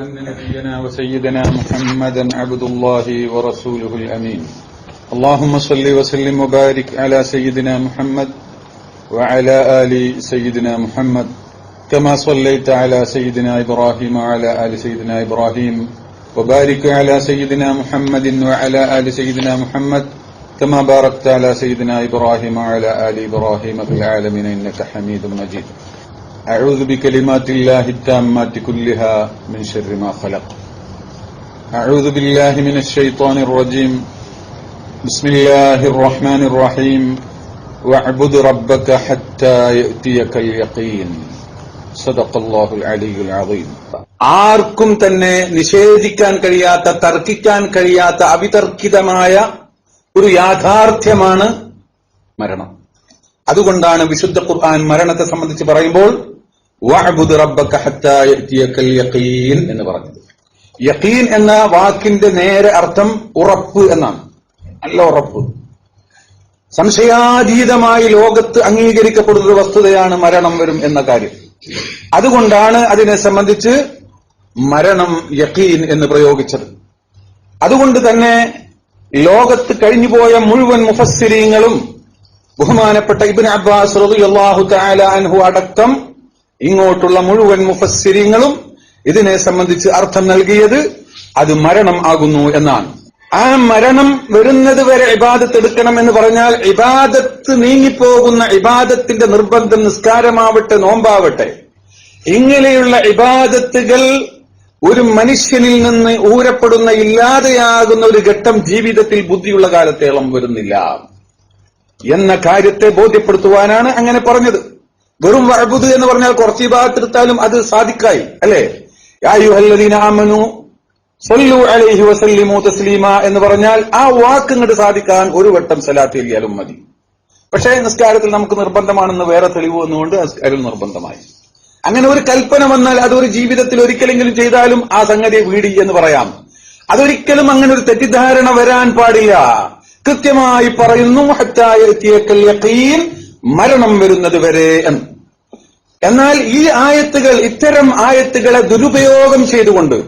أن نبينا وسيدنا محمدا عبد الله ورسوله الأمين. اللهم صل وسلم وبارك على سيدنا محمد وعلى آل سيدنا محمد كما صليت على سيدنا إبراهيم وعلى آل سيدنا إبراهيم وبارك على سيدنا محمد وعلى آل سيدنا محمد كما باركت على سيدنا إبراهيم وعلى آل إبراهيم في العالمين إنك حميد مجيد. أعوذ بكلمات الله التامات كلها من شر ما خلق أعوذ بالله من الشيطان الرجيم بسم الله الرحمن الرحيم واعبد ربك حتى يأتيك اليقين صدق الله العلي العظيم ആർക്കും തന്നെ നിഷേധിക്കാൻ കഴിയാത്ത തർക്കിക്കാൻ കഴിയാത്ത അവിതർക്കിതമായ ഒരു യാഥാർത്ഥ്യമാണ് മരണം അതുകൊണ്ടാണ് വിശുദ്ധ ഖുർആൻ മരണത്തെ സംബന്ധിച്ച് പറയുമ്പോൾ വഅ്ബുദ് റബ്ബക ഹത്താ യഅതിയക്കൽ യഖീൻ എന്ന് പറഞ്ഞത്. യഖീൻ എന്ന വാക്കിന്റെ നേരെ അർത്ഥം ഉറപ്പ് എന്നാണ്. നല്ല ഉറപ്പ്. സംശയാതീതമായി ലോകത്ത് അംഗീകരിക്കപ്പെടുന്ന ഒരു വസ്തുതയാണ് മരണം വരും എന്ന കാര്യം. അതുകൊണ്ടാണ് അതിനെ സംബന്ധിച്ച് മരണം യഖീൻ എന്ന് പ്രയോഗിച്ചത്. അതുകൊണ്ട് തന്നെ ലോകത്ത് കഴിഞ്ഞുപോയ മുഴുവൻ മുഫസ്സിരീങ്ങളും ബഹുമാനപ്പെട്ട ഇബിൻ അബ്ബാസ് റളിയല്ലാഹു തആല അൻഹു അടക്കം ഇങ്ങോട്ടുള്ള മുഴുവൻ മുഫസ്സിരിങ്ങളും ഇതിനെ സംബന്ധിച്ച് അർത്ഥം നൽകിയത് അത് മരണം ആകുന്നു എന്നാണ്. ആ മരണം വരുന്നത് വരെ ഇബാദത്ത് എടുക്കണം എന്ന് പറഞ്ഞാൽ ഇബാദത്ത് നീങ്ങിപ്പോകുന്ന ഇബാദത്തിന്റെ നിർബന്ധം നിസ്കാരമാവട്ടെ നോമ്പാവട്ടെ. ഇങ്ങനെയുള്ള ഇബാദത്തുകൾ ഒരു മനുഷ്യനിൽ നിന്ന് ഊരപ്പെടുന്ന ഇല്ലാതെയാകുന്ന ഒരു ഘട്ടം ജീവിതത്തിൽ ബുദ്ധിയുള്ള കാലത്തേളം വരുന്നില്ല. എന്ന കാര്യത്തെ ബോധ്യപ്പെടുത്തുവാനാണ് അങ്ങനെ പറഞ്ഞത്. വെറും വഴബുദ് എന്ന് പറഞ്ഞാൽ കുറച്ച് ഭാഗത്തെടുത്താലും അത് സാധിക്കായി അല്ലേ? സല്ലു അലൈഹി തസ്ലീമ എന്ന് പറഞ്ഞാൽ ആ വാക്ക് ഇങ്ങോട്ട് സാധിക്കാൻ ഒരു വട്ടം സലാത്ത് എല്ലിയാലും മതി. പക്ഷേ നിസ്കാരത്തിൽ നമുക്ക് നിർബന്ധമാണെന്ന് വേറെ തെളിവ് വന്നുകൊണ്ട് നിസ്കാരം നിർബന്ധമായി. അങ്ങനെ ഒരു കൽപ്പന വന്നാൽ അത് ഒരു ജീവിതത്തിൽ ഒരിക്കലെങ്കിലും ചെയ്താലും ആ സംഗതി വീടി എന്ന് പറയാം. അതൊരിക്കലും അങ്ങനെ ഒരു തെറ്റിദ്ധാരണ വരാൻ പാടില്ല. കൃത്യമായി പറയുന്നു മരണം വരുന്നത് വരെ എന്ന് എന്നാൽ ഈ ആയത്തുകൾ ഇത്തരം ആയത്തുകളെ ദുരുപയോഗം ചെയ്തുകൊണ്ട്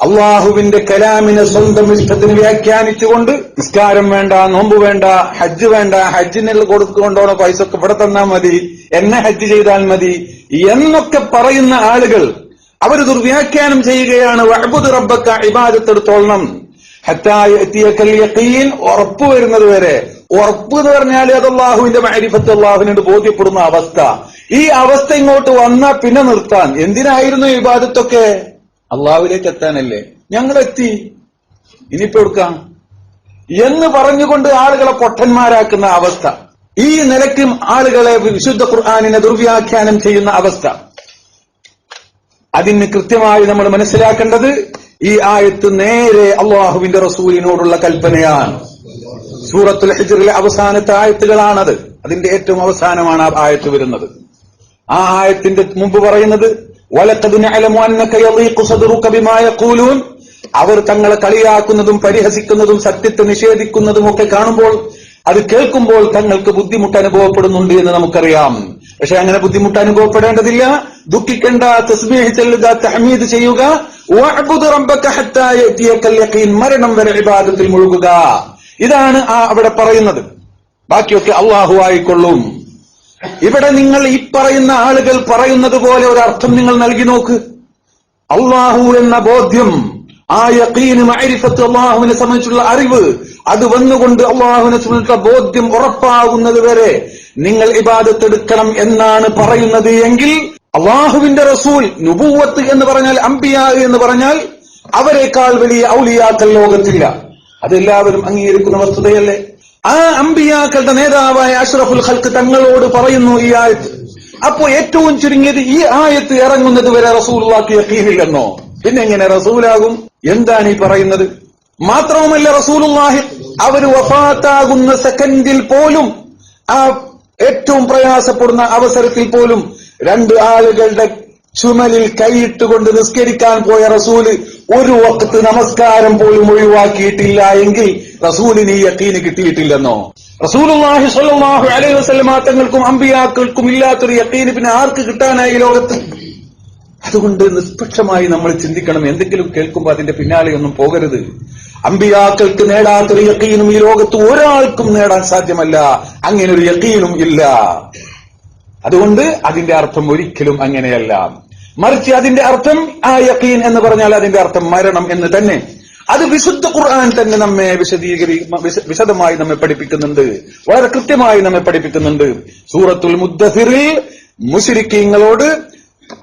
അള്ളാഹുവിന്റെ കലാമിനെ സ്വന്തം ഇഷ്ടത്തിന് വ്യാഖ്യാനിച്ചുകൊണ്ട് നിസ്കാരം വേണ്ട നോമ്പ് വേണ്ട ഹജ്ജ് വേണ്ട ഹജ്ജിന് കൊടുത്തുകൊണ്ടോണോ പൈസ ഒക്കെ ഇവിടെ തന്നാൽ മതി എന്നെ ഹജ്ജ് ചെയ്താൽ മതി എന്നൊക്കെ പറയുന്ന ആളുകൾ അവർ ദുർവ്യാഖ്യാനം ചെയ്യുകയാണ്. വഅ്ബുദ് റബ്ബക്ക ഇബാദത്തെടുത്തോളണം ഹത്തായ എത്തിയ യഖീൻ ഉറപ്പുവരുന്നത് വരെ ഉറപ്പ് എന്ന് പറഞ്ഞാൽ അത് അള്ളാഹുവിന്റെ മാരിഫത്ത് അള്ളാഹുവിനോട് ബോധ്യപ്പെടുന്ന അവസ്ഥ. ഈ അവസ്ഥ ഇങ്ങോട്ട് വന്നാൽ പിന്നെ നിർത്താൻ. എന്തിനായിരുന്നു ഈ ഇബാദത്തൊക്കെ? അള്ളാഹുവിലേക്ക് എത്താനല്ലേ? ഞങ്ങൾ എത്തി ഇനിയിപ്പോ എടുക്കാം എന്ന് പറഞ്ഞുകൊണ്ട് ആളുകളെ പൊട്ടന്മാരാക്കുന്ന അവസ്ഥ. ഈ നിലയ്ക്കും ആളുകളെ വിശുദ്ധ ഖുർആാനിനെ ദുർവ്യാഖ്യാനം ചെയ്യുന്ന അവസ്ഥ. അതിന് കൃത്യമായി നമ്മൾ മനസ്സിലാക്കേണ്ടത് ഈ ആയത്ത് നേരെ അള്ളാഹുവിന്റെ റസൂലിനോടുള്ള കൽപ്പനയാണ്. സൂറത്തുൽ ഹിജറിലെ അവസാനത്തെ ആയത്തുകളാണത്. അതിന്റെ ഏറ്റവും അവസാനമാണ് ആ ആയത്ത് വരുന്നത്. ആ ആയത്തിന്റെ മുമ്പ് പറയുന്നത് അവർ തങ്ങളെ കളിയാക്കുന്നതും പരിഹസിക്കുന്നതും സത്യത്തെ നിഷേധിക്കുന്നതും ഒക്കെ കാണുമ്പോൾ അത് കേൾക്കുമ്പോൾ തങ്ങൾക്ക് ബുദ്ധിമുട്ട് അനുഭവപ്പെടുന്നുണ്ട് എന്ന് നമുക്കറിയാം. പക്ഷെ അങ്ങനെ ബുദ്ധിമുട്ട് അനുഭവപ്പെടേണ്ടതില്ല. ദുഃഖിക്കേണ്ട തസ്ബീഹ് ചെല്ലുക തഹമീദ് ചെയ്യുക. മരണം വരെ വിവാദത്തിൽ മുഴുകുക. ഇതാണ് ആ അവിടെ പറയുന്നത്. ബാക്കിയൊക്കെ അള്ളാഹു ആയിക്കൊള്ളും. ഇവിടെ നിങ്ങൾ ഈ പറയുന്ന ആളുകൾ പറയുന്നത് പോലെ ഒരർത്ഥം നിങ്ങൾ നൽകി നോക്ക്. അള്ളാഹു എന്ന ബോധ്യം ആ യക്കീന് മഅരിഫത്ത് അള്ളാഹുവിനെ സംബന്ധിച്ചുള്ള അറിവ് അത് വന്നുകൊണ്ട് അള്ളാഹുവിനെ സംബന്ധിച്ചുള്ള ബോധ്യം ഉറപ്പാകുന്നത് വരെ നിങ്ങൾ ഇബാദത്തെടുക്കണം എന്നാണ് പറയുന്നത് എങ്കിൽ അള്ളാഹുവിന്റെ റസൂൽ നുപൂവത്ത് എന്ന് പറഞ്ഞാൽ അംബിയ എന്ന് പറഞ്ഞാൽ അവരെക്കാൾ വലിയ ഔലിയാക്കൽ ലോകത്തില്ല. അതെല്ലാവരും അംഗീകരിക്കുന്ന വസ്തുതയല്ലേ? ആ അംബിയാക്കളുടെ നേതാവായ അഷ്റഫുൽ ഖൽക്ക് തങ്ങളോട് പറയുന്നു ഈ ആയത്ത്. അപ്പോ ഏറ്റവും ചുരുങ്ങിയത് ഈ ആയത്ത് ഇറങ്ങുന്നത് വരെ റസൂലുള്ളാക്ക് യഖീനില്ലെന്നോ പിന്നെ എങ്ങനെ റസൂലാകും? എന്താണ് ഈ പറയുന്നത്? മാത്രവുമല്ല റസൂലുള്ളാഹി അവർ വഫാത്താകുന്ന സെക്കൻഡിൽ പോലും ആ ഏറ്റവും പ്രയാസപ്പെടുന്ന അവസരത്തിൽ പോലും രണ്ട് ആളുകളുടെ ചുമലിൽ കൈയിട്ടുകൊണ്ട് നിസ്കരിക്കാൻ പോയ റസൂൽ ഒരു വക്കത്ത് നമസ്കാരം പോലും ഒഴിവാക്കിയിട്ടില്ല എങ്കിൽ റസൂലിന് ഈ യക്കീന് കിട്ടിയിട്ടില്ലെന്നോ? റസൂലുള്ളാഹി സ്വല്ലല്ലാഹു അലൈഹി വസല്ലമ തങ്ങൾക്കും അമ്പിയാക്കൾക്കും ഇല്ലാത്തൊരു യക്കീന് പിന്നെ ആർക്ക് കിട്ടാനായി ലോകത്ത്? അതുകൊണ്ട് നിഷ്പക്ഷമായി നമ്മൾ ചിന്തിക്കണം. എന്തെങ്കിലും കേൾക്കുമ്പോൾ അതിന്റെ പിന്നാലെ ഒന്നും പോകരുത്. അമ്പിയാക്കൾക്ക് നേടാത്തൊരു യക്കീനും ഈ ലോകത്ത് ഒരാൾക്കും നേടാൻ സാധ്യമല്ല. അങ്ങനെ ഒരു യക്കീനും ഇല്ല. അതുകൊണ്ട് അതിന്റെ അർത്ഥം ഒരിക്കലും അങ്ങനെയല്ല. മറിച്ച് അതിന്റെ അർത്ഥം ആ യക്കീൻ എന്ന് പറഞ്ഞാൽ അതിന്റെ അർത്ഥം മരണം എന്ന് തന്നെ. അത് വിശുദ്ധ ഖുർആൻ തന്നെ നമ്മെ വിശദീകരി വിശദമായി നമ്മെ പഠിപ്പിക്കുന്നുണ്ട്. വളരെ കൃത്യമായി നമ്മെ പഠിപ്പിക്കുന്നുണ്ട്. സൂറത്തുൽ മുദ്ദസിറിൽ മുഷിരിക്കീങ്ങളോട്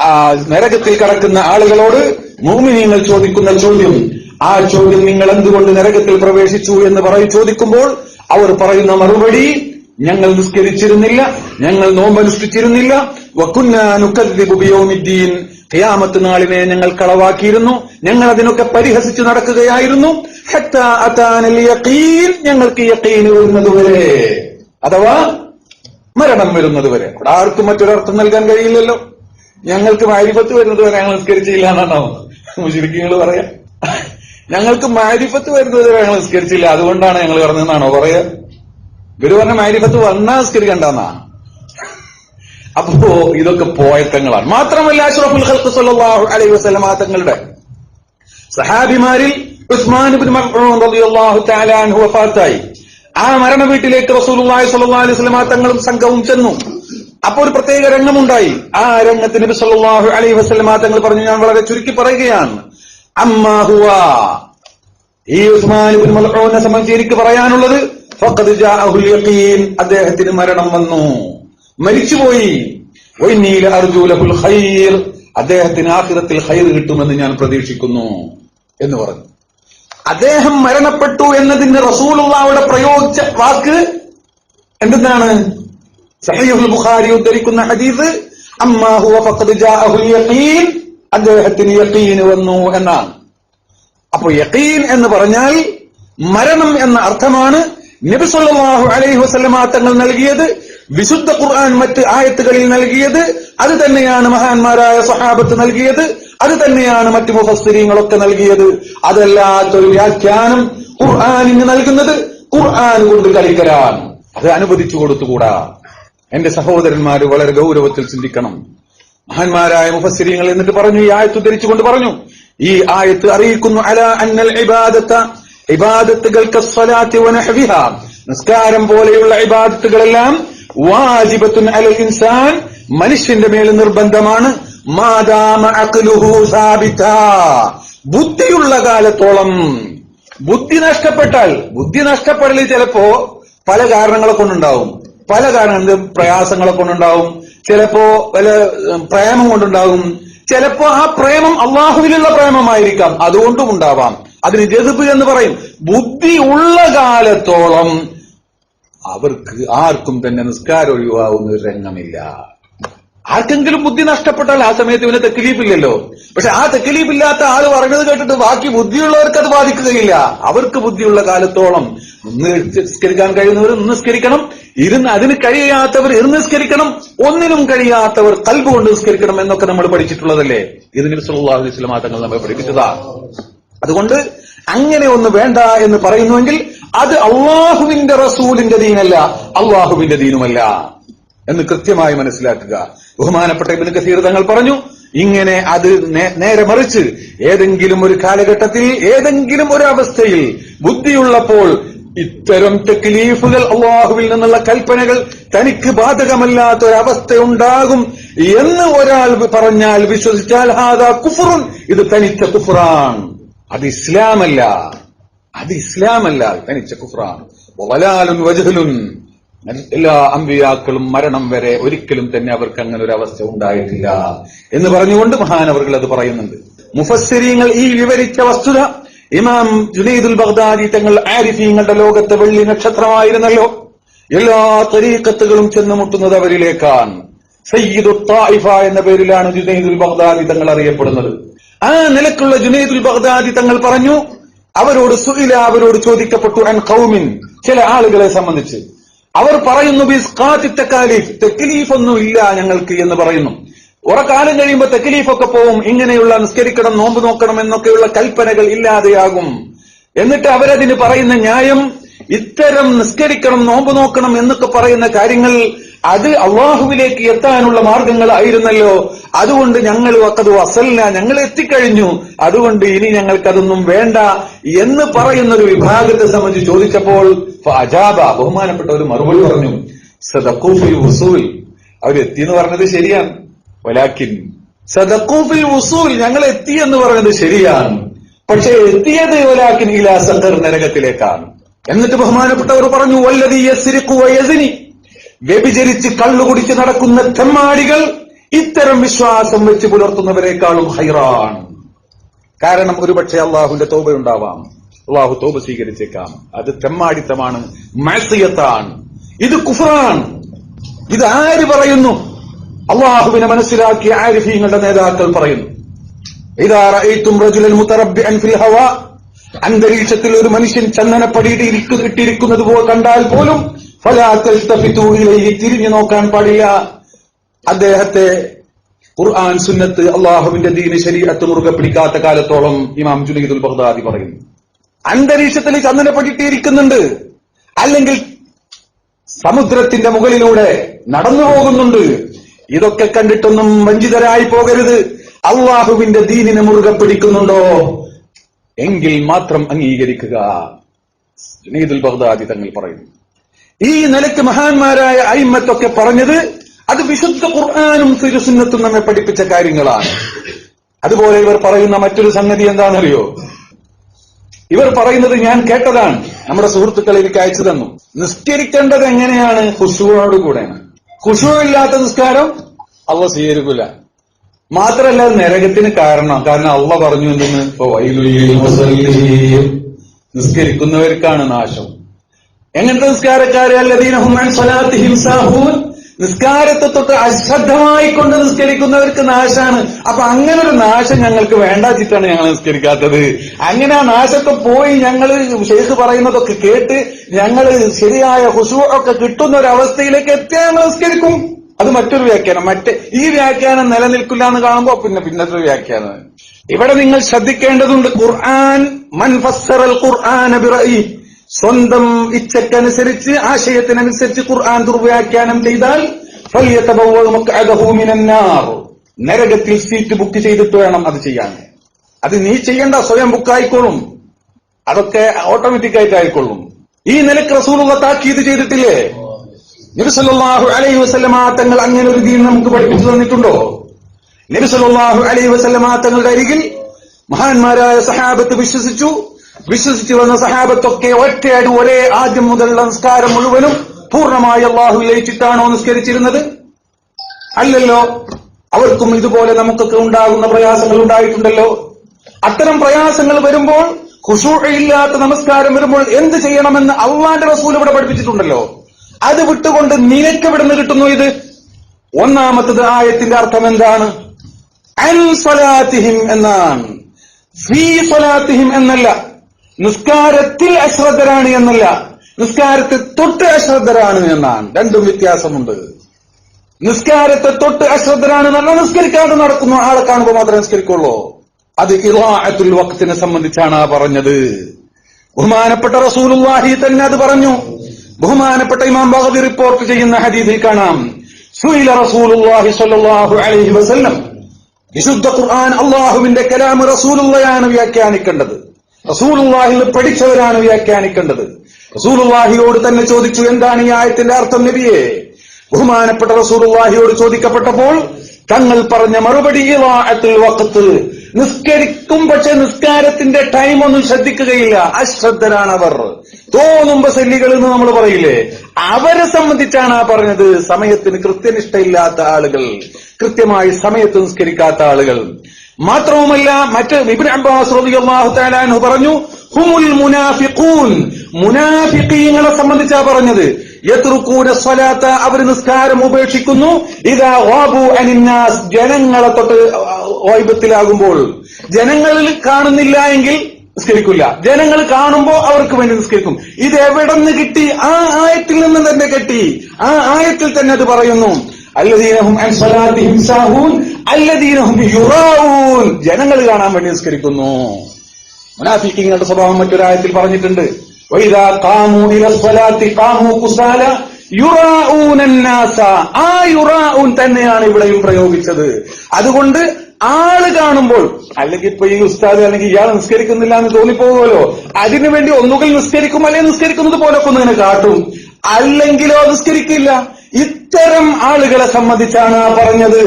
ആ നരകത്തിൽ കടക്കുന്ന ആളുകളോട് മൂമിനീങ്ങൾ ചോദിക്കുന്ന ചോദ്യം. ആ ചോദ്യം നിങ്ങൾ എന്തുകൊണ്ട് നരകത്തിൽ പ്രവേശിച്ചു എന്ന് പറയും ചോദിക്കുമ്പോൾ അവർ പറയുന്ന മറുപടി ഞങ്ങൾ നിസ്കരിച്ചിരുന്നില്ല ഞങ്ങൾ നോമ്പനുഷ്ഠിച്ചിരുന്നില്ല ഖിയാമത്ത് നാളിനെ ഞങ്ങൾ കളവാക്കിയിരുന്നു. ഞങ്ങൾ അതിനൊക്കെ പരിഹസിച്ചു നടക്കുകയായിരുന്നു. ഞങ്ങൾക്ക് യഖീൻ വരുന്നതുവരെ. അഥവാ മരണം വരുന്നതുവരെ. അവിടെ ആർക്കും മറ്റൊരർത്ഥം നൽകാൻ കഴിയില്ലല്ലോ. ഞങ്ങൾക്ക് മാരിഫത്ത് വരുന്നത് വരെ ഞങ്ങൾ നിസ്കരിച്ചില്ല എന്നാണോ? ശരിക്കും പറയാ. ഞങ്ങൾക്ക് മാരിഫത്ത് വരുന്നത് വരെ ഞങ്ങൾ നിസ്കരിച്ചില്ല. അതുകൊണ്ടാണ് ഞങ്ങൾ പറഞ്ഞതെന്നാണോ പറയാ? ഇവർ പറഞ്ഞ മാരിഫത്ത് വന്നാ നിസ്കരിക്കണ്ടെന്നാ. അപ്പോ ഇതൊക്കെ പോയത്തങ്ങളാണ്. മാത്രമല്ല അഷ്റഫുൽ ഖൽഖ് സല്ലല്ലാഹു അലൈഹി വസല്ലമ തങ്ങളുടെ സഹാബിമാരിൽ ഉസ്മാൻ ഇബ്നു മഫ്ഊൻ റളിയല്ലാഹു തആല അൻഹു വഫാത്തായി. ആ മരണ വീട്ടിലേക്ക് റസൂലുള്ളാഹി സ്വല്ലല്ലാഹു അലൈഹി വസല്ലമ തങ്ങളും സംഘവും ചെന്നു. അപ്പോൾ ഒരു പ്രത്യേക രംഗമുണ്ടായി. ആ രംഗത്തിന് നബി സല്ലല്ലാഹു അലൈഹി വസല്ലമ തങ്ങൾ പറഞ്ഞു ഞാൻ വളരെ ചുരുക്കി പറയുകയാണ്. അമ്മാ ഹുവ. ഈ ഉസ്മാൻ ഇബ്നു മൽഊന സംബന്ധിച്ച് എനിക്ക് പറയാനുള്ളത് ഫഖദ് ജാഅഹുൽ യഖീൻ. അദ്ദേഹത്തിന് മരണം വന്നു. മരിച്ചുപോയി. അദ്ദേഹത്തിന് ആഖിറത്തിൽ ഹൈർ കിട്ടുമെന്ന് ഞാൻ പ്രതീക്ഷിക്കുന്നു എന്ന് പറഞ്ഞു. അദ്ദേഹം മരണപ്പെട്ടു എന്നതിന് റസൂലുള്ളവിടെ പ്രയോഗിച്ച വാക്ക് എന്തെന്നാണ്? സഹീഹുൽ ബുഖാരി ഉദ്ധരിക്കുന്ന ഹദീസ് അമ്മാ ഹുവ ഫഖദ് ജാഅഹുൽ യഖീൻ. അദ്ദേഹത്തിന് യഖീൻ വന്നു എന്നാണ്. അപ്പൊ യഖീൻ എന്ന് പറഞ്ഞാൽ മരണം എന്ന അർത്ഥമാണ് നബി സല്ലല്ലാഹു അലൈഹി വസല്ലമ തങ്ങൾ നൽകിയത്. വിശുദ്ധ ഖുർആൻ മറ്റ് ആയത്തുകളിൽ നൽകിയത് അത് തന്നെയാണ് മഹാന്മാരായ സഹാബത്ത് നൽകിയത്. അത് തന്നെയാണ് മറ്റു മുഫസ്സിരീങ്ങളൊക്കെ നൽകിയത്. അതല്ലാത്തൊരു വ്യാഖ്യാനം ഖുർആാനിന് നൽകുന്നത് ഖുർആൻ കൊണ്ട് കളിക്കലാണ്. അത് അനുവദിച്ചു കൊടുത്തുകൂടാ. എന്റെ സഹോദരന്മാര് വളരെ ഗൗരവത്തിൽ ചിന്തിക്കണം. മഹാന്മാരായ മുഫസ്സിരിങ്ങൾ എന്നിട്ട് പറഞ്ഞു ഈ ആയത്ത് ഉദ്ധരിച്ചുകൊണ്ട് പറഞ്ഞു ഈ ആയത്ത് അറിയിക്കുന്നു അല അന്നൽ ഇബാദത്ത ഇബാദത്തുകൾക്ക് നിസ്കാരം പോലെയുള്ള ഇബാദത്തുകളെല്ലാം വാജിബത്തുൻ അലൽ ഇൻസാൻ മനുഷ്യന്റെ മേൽ നിർബന്ധമാണ്. ബുദ്ധിയുള്ള കാലത്തോളം ബുദ്ധി നഷ്ടപ്പെട്ടാൽ ബുദ്ധി നഷ്ടപ്പെടൽ ചിലപ്പോ പല കാരണങ്ങളെ കൊണ്ടുണ്ടാവും. പല കാരണങ്ങൾ പ്രയാസങ്ങളെ കൊണ്ടുണ്ടാവും. ചിലപ്പോ പല പ്രേമം കൊണ്ടുണ്ടാവും. ചിലപ്പോ ആ പ്രേമം അള്ളാഹുവിലുള്ള പ്രേമമായിരിക്കാം. അതുകൊണ്ടും ഉണ്ടാവാം. അതിന് ജതുബ് എന്ന് പറയും ബുദ്ധി ഉള്ള കാലത്തോളം അവർക്ക് ആർക്കും തന്നെ നിസ്കാരം ഒഴിവാവുന്ന ഒരു രംഗമില്ല. ആർക്കെങ്കിലും ബുദ്ധി നഷ്ടപ്പെട്ടാൽ ആ സമയത്ത് ഇവന് തെക്കിലീപ്പില്ലല്ലോ പക്ഷെ ആ തെക്കിലീപ്പില്ലാത്ത ആൾ പറഞ്ഞത് കേട്ടിട്ട് ബാക്കി ബുദ്ധിയുള്ളവർക്ക് അത് ബാധിക്കുകയില്ല. അവർക്ക് ബുദ്ധിയുള്ള കാലത്തോളം നിസ്കരിക്കാൻ കഴിയുന്നവർ നിസ്കരിക്കണം. ഇരുന്ന് അതിന് കഴിയാത്തവർ ഇരുന്ന് നിസ്കരിക്കണം. ഒന്നിനും കഴിയാത്തവർ കൽബ് കൊണ്ട് നിസ്കരിക്കണം എന്നൊക്കെ നമ്മൾ പഠിച്ചിട്ടുള്ളതല്ലേ? ഇതിന് വസല്ലം തങ്ങൾ നമ്മെ പഠിപ്പിച്ചതാ. അതുകൊണ്ട് അങ്ങനെ ഒന്ന് വേണ്ട എന്ന് പറയുന്നുവെങ്കിൽ അത് അള്ളാഹുവിന്റെ റസൂലിന്റെ ദീനല്ല അള്ളാഹുവിന്റെ ദീനുമല്ല എന്ന് കൃത്യമായി മനസ്സിലാക്കുക. ബഹുമാനപ്പെട്ട ഇബിന് കസീർ തങ്ങൾ പറഞ്ഞു ഇങ്ങനെ അത് നേരെ മറിച്ച് ഏതെങ്കിലും ഒരു കാലഘട്ടത്തിൽ ഏതെങ്കിലും ഒരു അവസ്ഥയിൽ ബുദ്ധിയുള്ളപ്പോൾ ഇത്തരം തെക്ലീഫുകൾ അള്ളാഹുവിൽ നിന്നുള്ള കൽപ്പനകൾ തനിക്ക് ബാധകമല്ലാത്ത ഒരവസ്ഥ ഉണ്ടാകും എന്ന് ഒരാൾ പറഞ്ഞാൽ വിശ്വസിച്ചാൽ ഹാദാ കുഫറുൻ ഇത് തനിച്ച കുഫറാൻ അത് ഇസ്ലാമല്ല. അത് ഇസ്ലാമല്ല. തനിച്ച കുഫ്രാണ് വലാലുൻ എല്ലാ അമ്പിയാക്കളും മരണം വരെ ഒരിക്കലും തന്നെ അവർക്ക് അങ്ങനെ ഒരു അവസ്ഥ ഉണ്ടായിട്ടില്ല. എന്ന് പറഞ്ഞുകൊണ്ട് മഹാനവർകൾ അത് പറയുന്നുണ്ട്. മുഫസ്സിരിങ്ങൾ ഈ വിവരിച്ച വസ്തുത ഇമാം ജുനൈദുൽ ബഗ്ദാദി തങ്ങൾ ആരിഫീങ്ങളുടെ ലോകത്തെ വെള്ളി നക്ഷത്രമായിരുന്നല്ലോ. എല്ലാ തരീക്കത്തുകളും ചെന്നുമുട്ടുന്നത് അവരിലേക്കാണ്. സയ്യിദ് തായിഫ എന്ന പേരിലാണ് ജുനൈദുൽ ബഗ്ദാദി തങ്ങൾ അറിയപ്പെടുന്നത്. ആ നിലക്കുള്ള ജുനൈദുൽ ബഗ്ദാദി തങ്ങൾ പറഞ്ഞു അവരോട് സുഹില അവരോട് ചോദിക്കപ്പെട്ടു അൻ കൗമിൻ ചില ആളുകളെ സംബന്ധിച്ച്. അവർ പറയുന്നു തെക്കലീഫ് ഒന്നും ഇല്ല ഞങ്ങൾക്ക് എന്ന് പറയുന്നു. ഉറക്കാലം കാലം കഴിയുമ്പോൾ തെക്കലീഫൊക്കെ പോവും ഇങ്ങനെയുള്ള നിസ്കരിക്കണം നോമ്പ് നോക്കണം എന്നൊക്കെയുള്ള കൽപ്പനകൾ ഇല്ലാതെയാകും. എന്നിട്ട് അവരതിന് പറയുന്ന ന്യായം ഇത്തരം നിസ്കരിക്കണം നോമ്പ് നോക്കണം എന്നൊക്കെ പറയുന്ന കാര്യങ്ങൾ അത് അള്ളാഹുവിലേക്ക് എത്താനുള്ള മാർഗങ്ങളായിരുന്നല്ലോ. അതുകൊണ്ട് ഞങ്ങൾ വക്കത് വസല്ല ഞങ്ങൾ എത്തിക്കഴിഞ്ഞു. അതുകൊണ്ട് ഇനി ഞങ്ങൾക്കതൊന്നും വേണ്ട എന്ന് പറയുന്ന ഒരു വിഭാഗത്തെ സംബന്ധിച്ച് ചോദിച്ചപ്പോൾ അജാബ ബഹുമാനപ്പെട്ട ഒരു മറുപടി പറഞ്ഞു സദക്കൂഫിൽ വസൂൽ. അവരെത്തി എന്ന് പറഞ്ഞത് ശരിയാണ്. വലാക്കിൻ സദക്കൂഫിൽ വസൂൽ ഞങ്ങൾ എത്തി എന്ന് പറഞ്ഞത് ശരിയാണ്. പക്ഷെ എത്തിയത് വലാക്കിൻ സദർ നരകത്തിലേക്കാണ്. എന്നിട്ട് ബഹുമാനപ്പെട്ടവർ പറഞ്ഞു വല്ലതി യസ്രിഖു വയസിനി വ്യഭിചരിച്ച് കള്ളുകുടിച്ച് നടക്കുന്ന തെമ്മാടികൾ ഇത്തരം വിശ്വാസം വെച്ച് പുലർത്തുന്നവരെക്കാളും ഹൈറാണ് കാരണം ഒരുപക്ഷെ അള്ളാഹുവിന്റെ തോപ ഉണ്ടാവാം അള്ളാഹു തോപ സ്വീകരിച്ചേക്കാം. അത് തെമ്മാടിത്തമാണ് മാസിയത്താണ്. ഇത് കുഫറാണ് ഇത് ആര് പറയുന്നു? അള്ളാഹുവിനെ മനസ്സിലാക്കിയ ആരിഫീങ്ങളുടെ നേതാക്കൾ പറയുന്നു. അന്തരീക്ഷത്തിൽ ഒരു മനുഷ്യൻ ചന്ദനപ്പടിയിട്ട് ഇട്ടിരിക്കുന്നത് പോലെ കണ്ടാൽ പോലും ഫലാ തൽതഫിതു ഇലൈഹി തിരിഞ്ഞു നോക്കാൻ പാടില്ല. അദ്ദേഹത്തെ ഖുർആൻ സുന്നത്ത് അള്ളാഹുവിന്റെ ദീന് ശരീരത്ത് മുറുകെ പിടിക്കാത്ത കാലത്തോളം ഇമാം ജുനീദുൽ ബഹദാദി പറയുന്നു. അന്തരീക്ഷത്തിൽ ചന്ദനപ്പടിയിട്ട് പറ്റിട്ടിരിക്കുന്നുണ്ട് അല്ലെങ്കിൽ സമുദ്രത്തിന്റെ മുകളിലൂടെ നടന്നു പോകുന്നുണ്ട്. ഇതൊക്കെ കണ്ടിട്ടൊന്നും വഞ്ചിതരായി പോകരുത്. അള്ളാഹുവിന്റെ ദീനിനെ മുറുകെ പിടിക്കുന്നുണ്ടോ? എങ്കിൽ മാത്രം അംഗീകരിക്കുക. ജുനീദുൽ ബഹദാദി തങ്ങൾ പറയുന്നു. ഈ നിലയ്ക്ക് മഹാന്മാരായ അയിമത്തൊക്കെ പറഞ്ഞത് അത് വിശുദ്ധ ഖുർആാനും തിരുസുന്നത്തും നമ്മെ പഠിപ്പിച്ച കാര്യങ്ങളാണ്. അതുപോലെ ഇവർ പറയുന്ന മറ്റൊരു സംഗതി എന്താണെന്നറിയോ? ഇവർ പറയുന്നത് ഞാൻ കേട്ടതാണ്. നമ്മുടെ സുഹൃത്തുക്കൾ എനിക്ക് അയച്ചു തന്നു. നിസ്കരിക്കേണ്ടത് എങ്ങനെയാണ്? ഹുഷുവോട് കൂടെയാണ്. ഖുശുവില്ലാത്ത നിസ്കാരം അള്ള സ്വീകരിക്കൂല. മാത്രല്ല നരകത്തിന് കാരണം. കാരണം അള്ള പറഞ്ഞു എന്തെന്ന്? നിസ്കരിക്കുന്നവർക്കാണ് നാശം. എങ്ങനത്തെ നിസ്കാരക്കാരെ നിസ്കാരത്തെ തൊട്ട് അശ്രദ്ധമായി കൊണ്ട് നിസ്കരിക്കുന്നവർക്ക് നാശാണ്. അപ്പൊ അങ്ങനെ ഒരു നാശം ഞങ്ങൾക്ക് വേണ്ടാച്ചിട്ടാണ് ഞങ്ങൾ നിസ്കരിക്കാത്തത്. അങ്ങനെ ആ നാശത്തെ പോയി ഞങ്ങൾ ഷെയ്ഖ് പറയുന്നതൊക്കെ കേട്ട് ഞങ്ങൾ ശരിയായ ഹുസു ഒക്കെ കിട്ടുന്ന ഒരു അവസ്ഥയിലേക്ക് എത്തിയാൽ ഞങ്ങൾ നിസ്കരിക്കും. അത് മറ്റൊരു വ്യാഖ്യാനം. മറ്റേ ഈ വ്യാഖ്യാനം നിലനിൽക്കില്ല എന്ന് കാണുമ്പോ പിന്നെ പിന്നത്തെ വ്യാഖ്യാനം. ഇവിടെ നിങ്ങൾ ശ്രദ്ധിക്കേണ്ടതുണ്ട് ഖുർആൻ മൻ ഫസ്സറൽ ഖുർആന ബിറഈ സ്വന്തം ഇച്ഛക്കനുസരിച്ച് ആശയത്തിനനുസരിച്ച് ഖുർആൻ ദുർവ്യാഖ്യാനം ചെയ്താൽ നരകത്തിൽ സീറ്റ് ബുക്ക് ചെയ്തിട്ട് വേണം അത് ചെയ്യാൻ. അത് നീ ചെയ്യേണ്ട സ്വയം ബുക്കായിക്കോളും അതൊക്കെ ഓട്ടോമാറ്റിക് ആയിട്ട് ആയിക്കൊള്ളും. ഈ നിലയ്ക്ക് റസൂലുള്ള താക്കീത് ചെയ്തിട്ടില്ലേ? നബിസല്ലാഹു അലൈഹി വസല്ലമ തങ്ങൾ അങ്ങനെ ഒരു ദീൻ നമുക്ക് പഠിപ്പിച്ചു തന്നിട്ടുണ്ടോ? നബിസല്ലാഹു അലൈഹി വസല്ലമ തങ്ങളുടെ അരികിൽ മഹാന്മാരായ സഹാബത്ത് വിശ്വസിച്ചു. വിശ്വസിച്ചു വന്ന സഹാബത്തൊക്കെ ഒറ്റയാട് ഒരേ ആദ്യം മുതൽ നിസ്കാരം മുഴുവനും പൂർണമായി അള്ളാഹു ലയിച്ചിട്ടാണോ നിസ്കരിച്ചിരുന്നത്? അല്ലല്ലോ. അവർക്കും ഇതുപോലെ നമുക്കൊക്കെ ഉണ്ടാകുന്ന പ്രയാസങ്ങൾ ഉണ്ടായിട്ടുണ്ടല്ലോ. അത്തരം പ്രയാസങ്ങൾ വരുമ്പോൾ ഖുഷൂഴയില്ലാത്ത നമസ്കാരം വരുമ്പോൾ എന്ത് ചെയ്യണമെന്ന് അള്ളാന്റെ റസൂൽ ഇവിടെ പഠിപ്പിച്ചിട്ടുണ്ടല്ലോ. അത് വിട്ടുകൊണ്ട് നിനക്ക് ഇവിടുന്ന് കിട്ടുന്നു ഇത്? ഒന്നാമത്തത് ആയത്തിന്റെ അർത്ഥം എന്താണ്? അൻ സ്വലാത്തിഹിം എന്നാണ്. ഫീ സ്വലാത്തിഹിം എന്നല്ല. നിസ്കാരത്തിൽ അശ്രദ്ധരാണ് എന്നല്ല. നിസ്കാരത്തെ തൊട്ട് അശ്രദ്ധരാണ് എന്നാണ്. രണ്ടും വ്യത്യാസമുണ്ട്. നിസ്കാരത്തെ തൊട്ട് അശ്രദ്ധരാണ് നല്ല നിസ്കരിക്കാതെ നടക്കുന്ന. ആളെ കാണുമ്പോൾ മാത്രമേ നിസ്കരിക്കുള്ളൂ. അത് ഇറാഅത്തുൽ വക്തിനെ സംബന്ധിച്ചാണ് ആ പറഞ്ഞത്. ബഹുമാനപ്പെട്ട റസൂലുള്ളാഹി തന്നെ അത് പറഞ്ഞു. ബഹുമാനപ്പെട്ട ഇമാം ബഹദി റിപ്പോർട്ട് ചെയ്യുന്ന ഹദീസിൽ കാണാം. സുയില റസൂലുള്ളാഹി സ്വല്ലല്ലാഹു അലൈഹി വസല്ലം. വിശുദ്ധ ഖുർആൻ അള്ളാഹുവിന്റെ കലാം റസൂലുള്ളയാണ് വ്യാഖ്യാനിക്കേണ്ടത്. റസൂലുള്ളാഹിൽ പഠിച്ചവരാണ് വ്യാഖ്യാനിക്കേണ്ടത്. റസൂലുള്ളാഹിയോട് തന്നെ ചോദിച്ചു എന്താണ് ഈ ആയത്തിന്റെ അർത്ഥം നബിയെ? ബഹുമാനപ്പെട്ട റസൂലുള്ളാഹിയോട് ചോദിക്കപ്പെട്ടപ്പോൾ തങ്ങൾ പറഞ്ഞ മറുപടി വക്കത്ത് നിസ്കരിക്കും പക്ഷെ നിസ്കാരത്തിന്റെ ടൈം ഒന്നും ശ്രദ്ധിക്കുകയില്ല. അശ്രദ്ധരാണ് അവർ തോന്നുമ്പോ സെല്ലികൾ എന്ന് നമ്മൾ പറയില്ലേ? അവരെ സംബന്ധിച്ചാണ് ആ പറഞ്ഞത്. സമയത്തിന് കൃത്യനിഷ്ഠയില്ലാത്ത ആളുകൾ കൃത്യമായി സമയത്ത് നിസ്കരിക്കാത്ത ആളുകൾ. മാത്രവുമല്ല മറ്റ് ഇബ്നു അബ്ബാസ് അൻഹു പറഞ്ഞു ഹുമുൽ മുനാഫിഖൂൻ. മുനാഫിഖീങ്ങളെ സംബന്ധിച്ചാ പറഞ്ഞത്. സ്വലാത്ത അവർ നിസ്കാരം ഉപേക്ഷിക്കുന്നു. ഇതാ വാബു അനിന്നാസ് ജനങ്ങളെ തൊട്ട് വൈബത്തിലാകുമ്പോൾ. ജനങ്ങളിൽ കാണുന്നില്ല എങ്കിൽ നിസ്കരിക്കില്ല. ജനങ്ങൾ കാണുമ്പോൾ അവർക്ക് വേണ്ടി നിസ്കരിക്കും. ഇത് എവിടെ നിന്ന് കിട്ടി? ആ ആയത്തിൽ നിന്ന് തന്നെ കിട്ടി. ആ ആയത്തിൽ തന്നെ അത് പറയുന്നു. അല്ലദീനഹും ജനങ്ങൾ കാണാൻ വേണ്ടി നിസ്കരിക്കുന്നു. മുനാഫിക്കിങ്ങളുടെ സ്വഭാവം മറ്റൊരായത്തിൽ പറഞ്ഞിട്ടുണ്ട്. ആ തന്നെയാണ് ഇവിടെയും പ്രയോഗിച്ചത്. അതുകൊണ്ട് ആൾ കാണുമ്പോൾ അല്ലെങ്കിൽ ഇപ്പൊ ഈ ഉസ്താദ് അല്ലെങ്കിൽ ഇയാൾ നിസ്കരിക്കുന്നില്ല എന്ന് തോന്നിപ്പോകുമല്ലോ. അതിനുവേണ്ടി ഒന്നുകിൽ നിസ്കരിക്കും അല്ലെങ്കിൽ നിസ്കരിക്കുന്നത് പോലൊക്കെ ഇങ്ങനെ കാട്ടും. അല്ലെങ്കിലോ നിസ്കരിക്കില്ല. ഇത്തരം ആളുകളെ സംബന്ധിച്ചാണ് ആ പറഞ്ഞത്.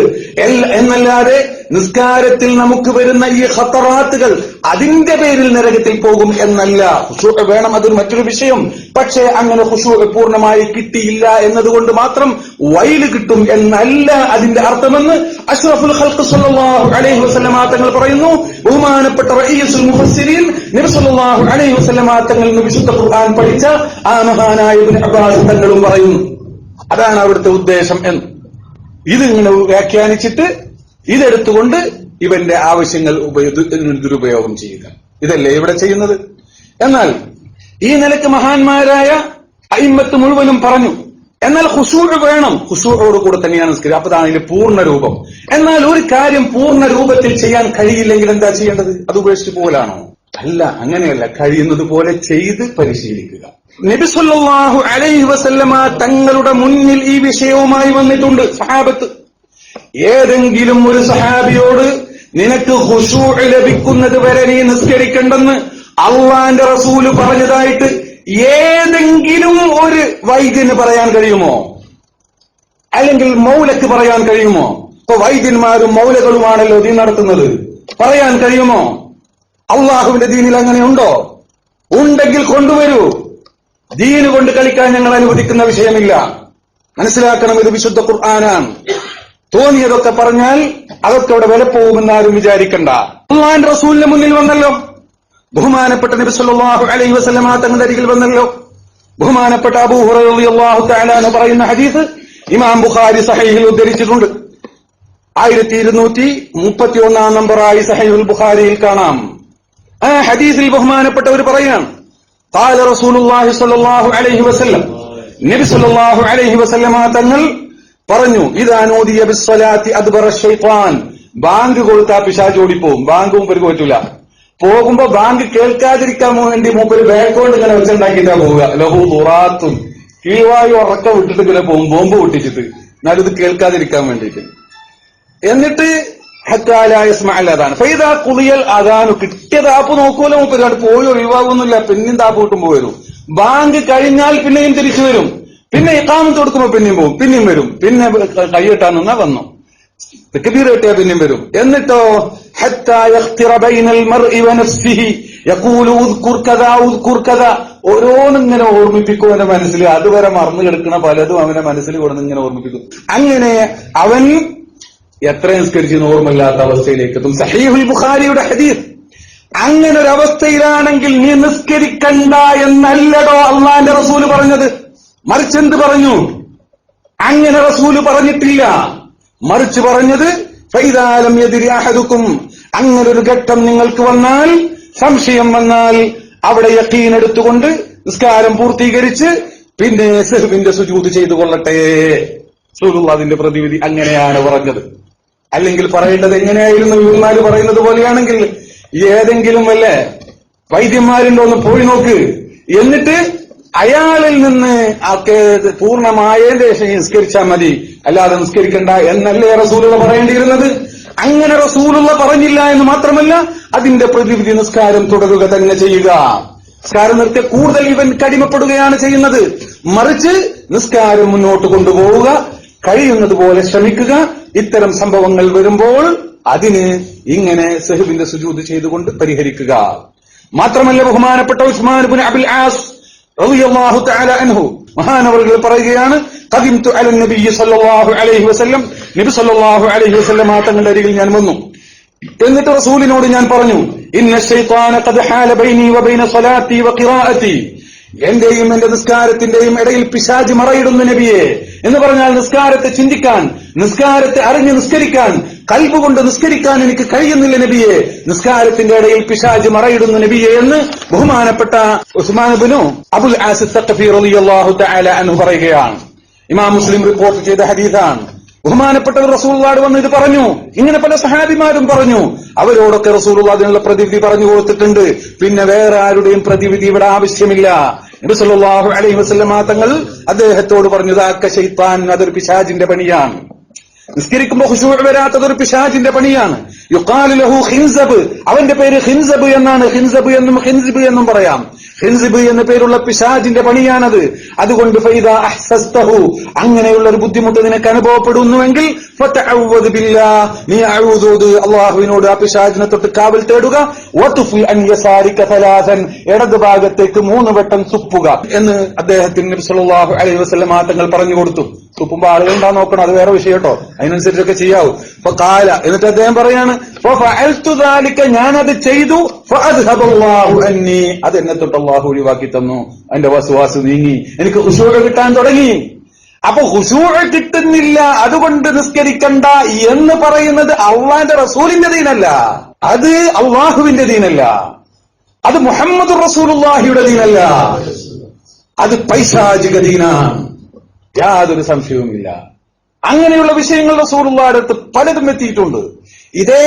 എന്നല്ലാതെ നിസ്കാരത്തിൽ നമുക്ക് വരുന്ന ഈ ഹത്തറാത്തുകൾ അതിന്റെ പേരിൽ നരകത്തിൽ പോകും എന്നല്ല. ഖുശൂ വേണം അതൊരു മറ്റൊരു വിഷയം. പക്ഷേ അങ്ങനെ ഖുശൂ പൂർണമായി കിട്ടിയില്ല എന്നതുകൊണ്ട് മാത്രം വയൽ കിട്ടും എന്നല്ല അതിന്റെ അർത്ഥമെന്ന് അഷ്റഫുൽ ഖൽഖ് സല്ലല്ലാഹു അലൈഹി വസല്ലമ തങ്ങൾ പറയുന്നു. ബഹുമാനപ്പെട്ട റഈസുൽ മുഫസ്സിരീൻ നബി സല്ലല്ലാഹു അലൈഹി വസല്ലമ തങ്ങൾ വിശുദ്ധ ഖുർആൻ പഠിച്ച ആ മഹാനായ ഇബ്നു അബ്ബാസ് തങ്ങളും പറയുന്നു. അതാണ് അവിടുത്തെ ഉദ്ദേശം എന്ന്. ഇത് ഇങ്ങനെ വ്യാഖ്യാനിച്ചിട്ട് ഇതെടുത്തുകൊണ്ട് ഇവന്റെ ആവശ്യങ്ങൾ ദുരുപയോഗം ചെയ്യുക. ഇതല്ലേ ഇവിടെ ചെയ്യുന്നത്? എന്നാൽ ഈ നിലയ്ക്ക് മഹാന്മാരായ അയിമത്ത് മുഴുവനും പറഞ്ഞു എന്നാൽ ഹുസൂർ വേണം. ഹുസൂറോട് കൂടെ തന്നെയാണ് നിസ്കരിക്കുക. അപ്പൊ അതാണ് ഇതിന്റെ പൂർണ രൂപം. എന്നാൽ ഒരു കാര്യം പൂർണ രൂപത്തിൽ ചെയ്യാൻ കഴിയില്ലെങ്കിൽ എന്താ ചെയ്യേണ്ടത്? അത് ഉപേക്ഷിച്ച് പോലാണോ അല്ല അങ്ങനെയല്ല. കഴിയുന്നത് പോലെ ചെയ്ത് പരിശീലിക്കുക. നബിസുല്ലാഹു അലൈഹി വസല്ലമ തങ്ങളുടെ മുന്നിൽ ഈ വിഷയവുമായി വന്നിട്ടുണ്ട് സഹാബത്ത്. ഏതെങ്കിലും ഒരു സഹാബിയോട് നിനക്ക് ഹുഷു ലഭിക്കുന്നത് വരെ നീ നിസ്കരിക്കണ്ടെന്ന് അള്ളാന്റെ റസൂൽ പറഞ്ഞതായിട്ട് ഏതെങ്കിലും ഒരു വൈദ്യന് പറയാൻ കഴിയുമോ? അല്ലെങ്കിൽ മൗലക്ക് പറയാൻ കഴിയുമോ? ഇപ്പൊ വൈദ്യന്മാരും മൗലകളുമാണല്ലോ നീ നടത്തുന്നത്. പറയാൻ കഴിയുമോ? അള്ളാഹുവിന്റെ ദീനിൽ അങ്ങനെ ഉണ്ടോ? ഉണ്ടെങ്കിൽ കൊണ്ടുവരൂ. ദീന് കൊണ്ട് കളിക്കാൻ ഞങ്ങൾ അനുവദിക്കുന്ന വിഷയമില്ല. മനസ്സിലാക്കണം ഇത് വിശുദ്ധ ഖുർആനാണ്. തോന്നിയതൊക്കെ പറഞ്ഞാൽ അതൊക്കെ അവിടെ വില പോകുമെന്ന് ആരും വിചാരിക്കണ്ട. അള്ളാൻ റസൂലിന്റെ മുന്നിൽ വന്നല്ലോ. ബഹുമാനപ്പെട്ട നബി സല്ലല്ലാഹു അലൈഹി വസല്ലമ തങ്ങളുടെ അരികിൽ വന്നല്ലോ. ബഹുമാനപ്പെട്ട അബൂ റളിയല്ലാഹു തആല എന്ന് പറയുന്ന ഹദീസ് ഇമാം ബുഖാരി സഹീഹിൽ ഉദ്ധരിച്ചിട്ടുണ്ട്. ആയിരത്തി ഇരുന്നൂറ്റി മുപ്പത്തി ഒന്നാം നമ്പറായി സഹീഹുൽ ബുഖാരിയിൽ കാണാം. ആ ഹദീസിൽ ബഹുമാനപ്പെട്ടവർ പറയുകയാണ്. താല റസൂലുള്ളാഹി സ്വല്ലല്ലാഹു അലൈഹി വസല്ലം. നബി സല്ലല്ലാഹു അലൈഹി വസല്ലമ തങ്ങൾ പറഞ്ഞു ഇതാനോദിയ ബിസ്സലാത്തി അദ്ബറ ഷൈത്താൻ ബാങ്ക് കൊടുത്താ പിശാജ് ഓടിപ്പോവും. ബാങ്ക് മൂപ്പർക്ക് പറ്റൂല. പോകുമ്പോ ബാങ്ക് കേൾക്കാതിരിക്കാൻ വേണ്ടി മൂപ്പര് ബാക്കോണ്ട് ഇങ്ങനെ വെച്ചുണ്ടാക്കിയിട്ടാ പോവുക. ലഹു ദുറാത്തും കീഴ്വായു ഉറക്കം വിട്ടിട്ട് ഇങ്ങനെ പോകും. ബോംബ് പൊട്ടിച്ചിട്ട്. എന്നാലിത് കേൾക്കാതിരിക്കാൻ വേണ്ടിയിട്ട്. എന്നിട്ട് അതാണ് ഫൈദാ കുളിയൽ അതാനു കിട്ടിയ താപ്പ് നോക്കൂലോ മുപ്പത് പോയി ഒഴിവാകുന്നില്ല. പിന്നെയും താപ്പ് കിട്ടുമ്പോ വരും. ബാങ്ക് കഴിഞ്ഞാൽ പിന്നെയും തിരിച്ചു വരും. പിന്നെ ഇക്കാമത്ത് കൊടുക്കുമ്പോ പിന്നെയും പോകും പിന്നെയും വരും. പിന്നെ കൈയിട്ടാൻ നിന്നാ വന്നു. തെക്കബീർ കിട്ടിയാ പിന്നെയും വരും. എന്നിട്ടോ? ഓരോന്നും ഇങ്ങനെ ഓർമ്മിപ്പിക്കും അവന്റെ മനസ്സിൽ. അതുവരെ മറന്നു കിടക്കുന്ന പലതും അവന്റെ മനസ്സിൽ കൊടുന്ന് ഇങ്ങനെ ഓർമ്മിപ്പിക്കും. അങ്ങനെ അവൻ എത്ര നിസ്കരിച്ച് ഓർമ്മയില്ലാത്ത അവസ്ഥയിലേക്ക് എത്തും സഹീഹുൽ ബുഖാരിയുടെ ഹദീസ് അങ്ങനെ ഒരു അവസ്ഥയിലാണെങ്കിൽ നീ നിസ്കരിക്കണ്ട എന്നല്ലടോ അള്ളാന്റെ റസൂൽ പറഞ്ഞത്. മറിച്ച് എന്ത് പറഞ്ഞു? അങ്ങനെ റസൂൽ പറഞ്ഞിട്ടില്ല. മറിച്ച് പറഞ്ഞത് ഫൈതാലം എതിരി അഹദുക്കും. അങ്ങനെ ഒരു ഘട്ടം നിങ്ങൾക്ക് വന്നാൽ സംശയം വന്നാൽ അവിടെ യക്കീൻ എടുത്തുകൊണ്ട് നിസ്കാരം പൂർത്തീകരിച്ച് പിന്നെ സെഹുവിന്റെ സുജൂത് ചെയ്തു കൊള്ളട്ടെ അതിന്റെ പ്രതിവിധി അങ്ങനെയാണ് പറഞ്ഞത്. അല്ലെങ്കിൽ പറയേണ്ടത് എങ്ങനെയായിരുന്നു? ഇവന്മാര് പറയുന്നത് പോലെയാണെങ്കിൽ ഏതെങ്കിലും വല്ല വൈദ്യന്മാരുണ്ടോ ഒന്ന് പോയി നോക്ക്. എന്നിട്ട് അയാളിൽ നിന്ന് പൂർണമായ ശേഷം നിസ്കരിച്ചാൽ മതി. അല്ലാതെ നിസ്കരിക്കണ്ട എന്നല്ലേ റസൂലുള്ള പറയേണ്ടിയിരുന്നത്? അങ്ങനെ റസൂലുള്ള പറഞ്ഞില്ല എന്ന് മാത്രമല്ല അതിന്റെ പ്രതിവിധി നിസ്കാരം തുടരുക തന്നെ ചെയ്യുക. നിസ്കാരം നിർത്തി കൂടുതൽ ഇവൻ കടിമപ്പെടുകയാണ് ചെയ്യുന്നത്. മറിച്ച് നിസ്കാരം മുന്നോട്ട് കൊണ്ടുപോവുക കഴിയുന്നത് പോലെ ശ്രമിക്കുക. ഇത്തരം സംഭവങ്ങൾ വരുമ്പോൾ അതിന് ഇങ്ങനെ സെഹുബിന്റെ സുജൂത് ചെയ്തുകൊണ്ട് പരിഹരിക്കുക. മാത്രമല്ല ബഹുമാനപ്പെട്ട ഉസ്മാൻ ബിൻ അബുൽ ആസ് റളിയല്ലാഹു തആല അൻഹു മഹാനവറുകൾ പറയുകയാണ് ഖദിംതു അല നബി സല്ലല്ലാഹു അലൈഹി വസല്ലം. നബി സല്ലല്ലാഹു അലൈഹി വസല്ലം തങ്ങളുടെ അരികിൽ ഞാൻ വന്നു. എന്നിട്ട് റസൂലിനോട് ഞാൻ പറഞ്ഞു ഇന്ന ശൈത്താന ഖദ് ഹാല ബൈനി വബൈന സ്വലാത്തി വഖിറാഅത്തി എന്റെയും എന്റെ നിസ്കാരത്തിന്റെയും ഇടയിൽ പിശാജ് മറയിടുന്നു നബിയെ എന്ന് പറഞ്ഞാൽ നിസ്കാരത്തെ ചിന്തിക്കാൻ നിസ്കാരത്തെ അറിഞ്ഞ് നിസ്കരിക്കാൻ കൽബ് കൊണ്ട് നിസ്കരിക്കാൻ എനിക്ക് കഴിയുന്നില്ല നബിയെ. നിസ്കാരത്തിന്റെ ഇടയിൽ പിശാജ് മറയിടുന്നു നബിയെ എന്ന് ബഹുമാനപ്പെട്ട ഉസ്മാനുബിനു അബുൽ ആസിഫ് പറയുകയാണ്. ഇമാം മുസ്ലിം റിപ്പോർട്ട് ചെയ്ത ഹദീസാണ്. ബഹുമാനപ്പെട്ട റസൂൽവാട് വന്ന് ഇത് പറഞ്ഞു. ഇങ്ങനെ പല സഹാബിമാരും പറഞ്ഞു. അവരോടൊക്കെ റസൂൽ അതിനുള്ള പ്രതിവിധി പറഞ്ഞു കൊടുത്തിട്ടുണ്ട്. പിന്നെ വേറെ ആരുടെയും പ്രതിവിധി ഇവിടെ ആവശ്യമില്ല. നബി സല്ലല്ലാഹു അലൈഹി വസല്ലമ തങ്ങൾ അദ്ദേഹത്തോട് പറഞ്ഞു "ദാക്ക ശൈത്താൻ അതൊരു പിശാജിന്റെ പണിയാണ്. നിസ്കരിക്കുമ്പോൾ ഖുശൂ വരാത്തത് ഒരു പിശാജിന്റെ പണിയാണ്. യുഖാലു ലഹു ഖിൻസബ് അവന്റെ പേര് ഹിൻസബ് എന്നാണ്. ഹിൻസബ് എന്നും ഹിൻസിബ് എന്നും പറയാം. ഖിൻസിബ് എന്ന പേരുള്ള പിശാജിന്റെ പണിയാണത്. അതുകൊണ്ട് ഫൈദ അഹ്സസ്തഹു. അങ്ങനെയുള്ള ഒരു ബുദ്ധിമുട്ട് നിനക്ക് അനുഭവപ്പെടുന്നുവെങ്കിൽ നീ അഊദൂദ് അള്ളാഹുവിനോട് ആ പിശാജിനെ തൊട്ട് കാവൽ തേടുക. ഇടത് ഭാഗത്തേക്ക് മൂന്ന് വട്ടം തുപ്പുക എന്ന് അദ്ദേഹത്തിന് സല്ലല്ലാഹു അലൈഹി വസല്ലം തങ്ങൾ പറഞ്ഞു കൊടുത്തു. തുപ്പുമ്പോ ആളുകൾ ഉണ്ടാ നോക്കണം അത് വേറെ വിഷയം കേട്ടോ. അതിനനുസരിച്ചൊക്കെ ചെയ്യാവൂ. അപ്പൊ കാല. എന്നിട്ട് അദ്ദേഹം പറയാണ് "ഫഫഅൽതു ദാലിക. ഞാനത് ചെയ്തു. അന്നി. അത് എന്നെ തൊട്ട് അള്ളാഹു ഒഴിവാക്കി തന്നു. എന്റെ വസുവാസ് നീങ്ങി. എനിക്ക് ഹുസൂഴ കിട്ടാൻ തുടങ്ങി. അപ്പൊ ഹുസൂഴ കിട്ടുന്നില്ല. അതുകൊണ്ട് നിസ്കരിക്കണ്ട എന്ന് പറയുന്നത് അള്ളാന്റെ റസൂലിന്റെ ദീനല്ല. അത് അള്ളാഹുവിന്റെ ദീനല്ല. അത് മുഹമ്മദ് റസൂലുള്ളാഹിയുടെ ദീനല്ല. അത് പൈശാചിക ദീനാണ്. യാതൊരു സംശയവുമില്ല. അങ്ങനെയുള്ള വിഷയങ്ങൾ സൂറുള്ള അടുത്ത് പലതും എത്തിയിട്ടുണ്ട്. ഇതേ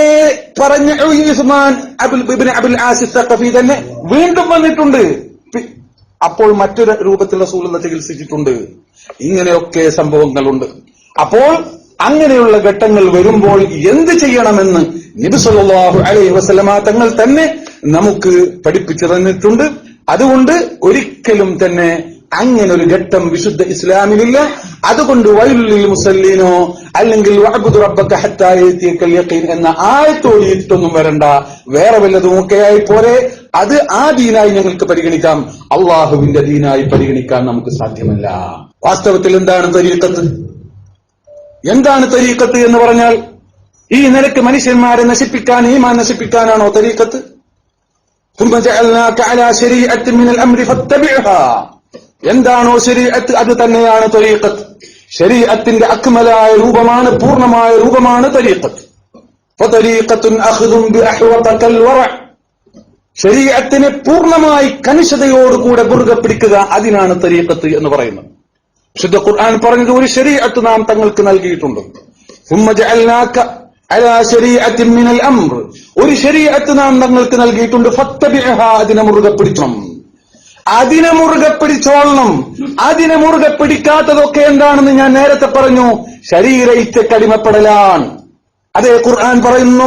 പറഞ്ഞ ഉസ്മാൻ അബുൽ ബിബിൻ അബുൽ ആസിഫ് തഖഫി തന്നെ വീണ്ടും വന്നിട്ടുണ്ട്. അപ്പോൾ മറ്റൊരു രൂപത്തിൽ സൂലെന്ന് ചികിത്സിച്ചിട്ടുണ്ട്. ഇങ്ങനെയൊക്കെ സംഭവങ്ങളുണ്ട്. അപ്പോൾ അങ്ങനെയുള്ള ഘട്ടങ്ങൾ വരുമ്പോൾ എന്ത് ചെയ്യണമെന്ന് നബി സല്ലല്ലാഹു അലൈഹി വസല്ലമ തങ്ങൾ തന്നെ നമുക്ക് പഠിപ്പിച്ചു തന്നിട്ടുണ്ട്. അതുകൊണ്ട് ഒരിക്കലും തന്നെ അങ്ങനെ ഒരു ഘട്ടം വിശുദ്ധ ഇസ്ലാമിലില്ല അതുകൊണ്ട് വൈലുള്ളിൽ മുസല്ലീനോ അല്ലെങ്കിൽ വഅബ്ദു റബ്ബക ഹത്താ യഅതിയക്കൽ യഖീൻ എന്ന ആയത്തോടിയിട്ടൊന്നും വരണ്ട വേറെ വല്ലതും ഒക്കെയായി പോരെ അത് ആ ദീനായി ഞങ്ങൾക്ക് പരിഗണിക്കാം അള്ളാഹുവിന്റെ ദീനായി പരിഗണിക്കാൻ നമുക്ക് സാധ്യമല്ല വാസ്തവത്തിൽ എന്താണ് തരീക്കത്ത് എന്താണ് തരീക്കത്ത് എന്ന് പറഞ്ഞാൽ ഈ നിലക്ക് മനുഷ്യന്മാരെ നശിപ്പിക്കാൻ ഈമാൻ നശിപ്പിക്കാനാണോ തരീക്കത്ത് ثم جعلناك على شريعة من الأمر فاتبعها എന്താണോ ശരീരത്ത് അത് തന്നെയാണ് തൊരീക്കത്ത് ശരീരത്തിന്റെ അക്മലായ രൂപമാണ് പൂർണമായ രൂപമാണ് തൊരീക്കത്ത് ശരീരത്തിനെ പൂർണമായി കനിഷ്ഠതയോടുകൂടെ മുറുകെ പിടിക്കുക അതിനാണ് തരീക്കത്ത് എന്ന് പറയുന്നത്. വിശുദ്ധ ഖുർആൻ പറഞ്ഞത് ഒരു ശരീരത്ത് നാം തങ്ങൾക്ക് നൽകിയിട്ടുണ്ട്. ഒരു ശരീരത്ത് നാം തങ്ങൾക്ക് നൽകിയിട്ടുണ്ട്. അതിനെ മുറുകെ പിടിക്കണം. അതിനെ മുറുകെ പിടിച്ചോളണം. അതിനെ മുറുകെ പിടിക്കാത്തതൊക്കെ എന്താണെന്ന് ഞാൻ നേരത്തെ പറഞ്ഞു. ശരീരത്തെ കടിമപ്പെടലാണ്. അതേ ഖുർആൻ പറയുന്നു.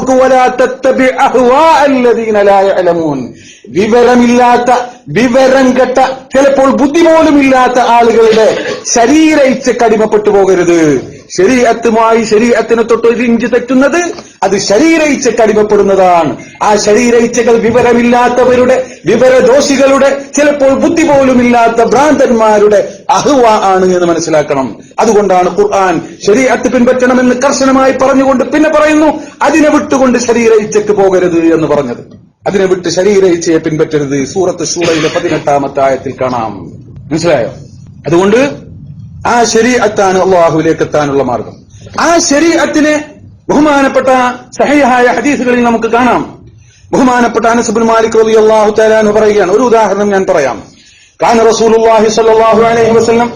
വിവരമില്ലാത്ത വിവരം കെട്ട ചിലപ്പോൾ ബുദ്ധി പോലും ഇല്ലാത്ത ആളുകളുടെ ശരീരയിച്ച് കടിമപ്പെട്ടു പോകരുത്. ശരീരത്തുമായി ശരീരത്തിന് തൊട്ട് ഒരു ഇഞ്ച് തെറ്റുന്നത് അത് ശരീരയിച്ചക്ക് അടിമപ്പെടുന്നതാണ് ആ ശരീരയിച്ചകൾ വിവരമില്ലാത്തവരുടെ വിവരദോഷികളുടെ ചിലപ്പോൾ ബുദ്ധി പോലും ഇല്ലാത്ത ഭ്രാന്തന്മാരുടെ അഹുവ ആണ് എന്ന് മനസ്സിലാക്കണം. അതുകൊണ്ടാണ് ഖുർആൻ ശരീരത്ത് പിൻപറ്റണമെന്ന് കർശനമായി പറഞ്ഞുകൊണ്ട് പിന്നെ പറയുന്നു അതിനെ വിട്ടുകൊണ്ട് ശരീരയിച്ചക്ക് പോകരുത് എന്ന് പറഞ്ഞത്. അതിനെ വിട്ട് ശരീര ഇച്ഛയെ പിൻപറ്റരുത്. സൂറത്ത് ഷൂറയിലെ പതിനെട്ടാമത്തെ ആയത്തിൽ കാണാം. മനസ്സിലായോ? അതുകൊണ്ട് ആ ശരീഅത്താണ് അള്ളാഹുവിലേക്ക് എത്താനുള്ള മാർഗം. ആ ശരീഅത്തിനെ ബഹുമാനപ്പെട്ട സഹയായ ഹദീസുകളിൽ നമുക്ക് കാണാം. ബഹുമാനപ്പെട്ട അനസുബിൻ മാലിക് റബി അള്ളാഹു തലാന്ന് പറയുകയാണ്. ഒരു ഉദാഹരണം ഞാൻ പറയാം. കാന റസൂലുള്ളാഹി സ്വല്ലല്ലാഹു അലൈഹി വസല്ലം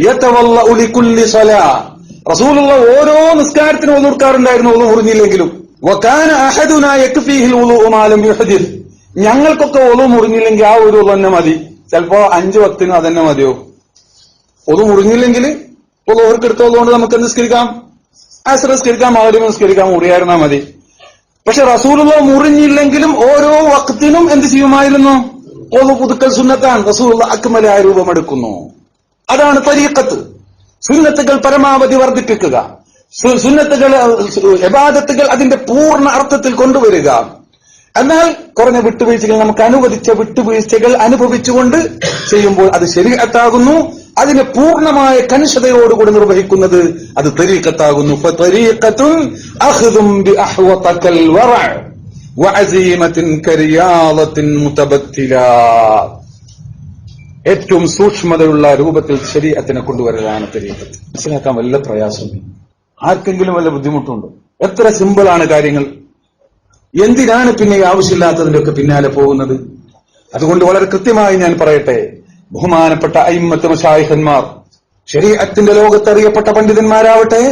യതവല്ലഉ ലികുല്ലി സ്വലാ. റസൂലുള്ള ഓരോ നിസ്കാരത്തിനും ഒന്നുകൊടുക്കാറുണ്ടായിരുന്നു ഒന്നും മുറിഞ്ഞില്ലെങ്കിലും. വകാന അഹദുനാ യക്ഫീഹിൽ വുളൂഉ മാലം യുഹദിസ് ഞങ്ങൾക്കൊക്കെ ഒളു മുറിഞ്ഞില്ലെങ്കിൽ ആ ഒരു തന്നെ മതി. ചിലപ്പോ അഞ്ചു വക്തിനും അതന്നെ മതിയോ? ഒതു മുറിഞ്ഞില്ലെങ്കിൽ ഇപ്പോൾ ഓർക്കെടുത്തോളുകൊണ്ട് നമുക്ക് നിസ്കരിക്കാം? ആസ് നിസ്കരിക്കാം മകരി നിസ്കരിക്കാം മുറിയായിരുന്നാ മതി. പക്ഷെ റസൂലുള്ള മുറിഞ്ഞില്ലെങ്കിലും ഓരോ വക്തിനും എന്ത് ചെയ്യുമായിരുന്നു? ഓന്ന് പുതുക്കൽ സുന്നത്താണ്. റസൂലുള്ള അക്മലായ രൂപമെടുക്കുന്നു അതാണ് തരീക്കത്ത് സുന്നത്തുകൾ പരമാവധി വർദ്ധിപ്പിക്കുക. സുന്നത്തുകൾ യബാദത്തുകൾ അതിന്റെ പൂർണ അർത്ഥത്തിൽ കൊണ്ടുവരിക. എന്നാൽ കുറഞ്ഞ വിട്ടുവീഴ്ചകൾ നമുക്ക് അനുവദിച്ച വിട്ടുവീഴ്ചകൾ അനുഭവിച്ചുകൊണ്ട് ചെയ്യുമ്പോൾ അത് ശരീരത്താകുന്നു അതിനെ പൂർണമായ കനിഷതയോടുകൂടി നിർവഹിക്കുന്നത് അത് തരീക്കത്താകുന്നു ഏറ്റവും സൂക്ഷ്മതയുള്ള രൂപത്തിൽ ശരീരത്തിനെ കൊണ്ടുവരലാണ് തരീക്കത്ത് മനസ്സിലാക്കാൻ വല്ല പ്രയാസമില്ല ആർക്കെങ്കിലും വല്ല ബുദ്ധിമുട്ടുണ്ടോ? എത്ര സിമ്പിളാണ് കാര്യങ്ങൾ. എന്തിനാണ് പിന്നെ ആവശ്യമില്ലാത്തതിന്റെ ഒക്കെ പിന്നാലെ പോകുന്നത്? അതുകൊണ്ട് വളരെ കൃത്യമായി ഞാൻ പറയട്ടെ. ബഹുമാനപ്പെട്ട അയിമത്ത് മഷായിഹന്മാർ ശരീഅത്തിന്റെ ലോകത്ത് അറിയപ്പെട്ട പണ്ഡിതന്മാരാവട്ടെ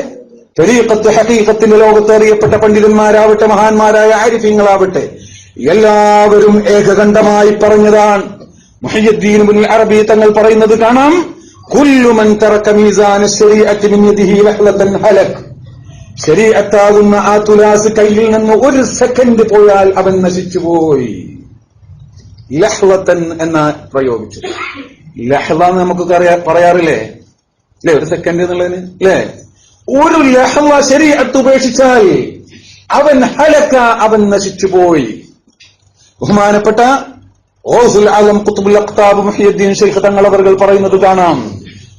തെരീക്കത്ത് ഹഖീഖത്തിന്റെ ലോകത്ത് അറിയപ്പെട്ട പണ്ഡിതന്മാരാവട്ടെ മഹാന്മാരായ ആരിഫ്യങ്ങളാവട്ടെ എല്ലാവരും ഏകകണ്ഠമായി പറഞ്ഞതാണ്. മുഹയ്യദ്ദീൻ മുൻ അറബി തങ്ങൾ പറയുന്നത് കാണാം കുല്ലുമൻ ശരീഅത്താകുന്ന ആ തുലാസ് കയ്യിൽ നിന്ന് ഒരു സെക്കൻഡ് പോയാൽ അവൻ നശിച്ചുപോയി. ലഹ്ലത്തൻ എന്ന പ്രയോഗിച്ചു ലഹ്ല എന്ന് നമുക്ക് പറയാറില്ലേ? അല്ലെ ഒരു സെക്കൻഡ് എന്നുള്ളതിന് അല്ലേ ഒരു ലഹ്ല ശരീഅത്ത് ഉപേക്ഷിച്ചാൽ അവൻ ഹലക്ക അവൻ നശിച്ചുപോയി ബഹുമാനപ്പെട്ട ഓസുൽ ആലം കുത്തുബുൽ അഖ്താബ് മുഹിയുദ്ദീൻ ഷെയ്ഖ് തങ്ങൾ അവർ പറയുന്നത് കാണാം.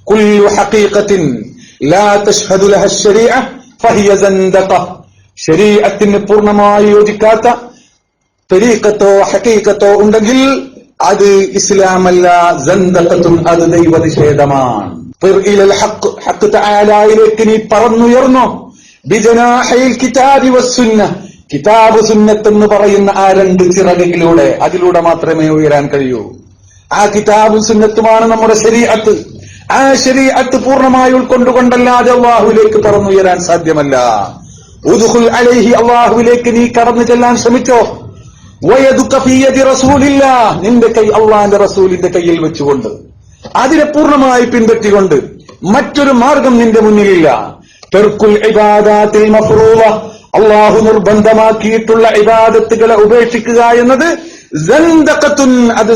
കുല്ലു ഹഖീഖത്തിൻ ലാ തശ്ഹദു ലഹ ശരീഅ ഫഹിയ സന്ദഖ ശരീഅത്തിന് പൂർണമായി യോജിക്കാത്ത തരീക്കത്തോ ഹക്കീക്കത്തോ ഉണ്ടെങ്കിൽ അത് ഇസ്ലാമല്ല ജന്തത്തും അത് ദൈവനിഷേധമാണ്. തആലയിലേക്ക് നീ പറന്നുയർന്നോ. ബിജനാഹിൽ കിതാബി വസ്സുന്ന കിതാബ് സുന്നത്ത് എന്ന് പറയുന്ന ആ രണ്ട് ചിറകിലൂടെ അതിലൂടെ മാത്രമേ ഉയരാൻ കഴിയൂ. ആ കിതാബും സുന്നത്തുമാണ് നമ്മുടെ ശരീഅത്ത്. ആ ശരീഅത്ത് പൂർണമായി ഉൾക്കൊണ്ടുകൊണ്ടല്ലാതെ അള്ളാഹുവിലേക്ക് പറന്നുയരാൻ സാധ്യമല്ല. ഉദുഹുൽ അലൈഹി അള്ളാഹുവിലേക്ക് നീ കടന്നു ചെല്ലാൻ ശ്രമിച്ചോ. നിന്റെ കൈ അള്ളാന്റെ റസൂലിന്റെ കയ്യിൽ വെച്ചുകൊണ്ട്. അതിനെ പൂർണമായി പിൻപറ്റിക്കൊണ്ട് മറ്റൊരു മാർഗം നിന്റെ മുന്നിലില്ല. അള്ളാഹു നിർബന്ധമാക്കിയിട്ടുള്ള ഇബാദത്തുകളെ ഉപേക്ഷിക്കുക എന്നത് അത്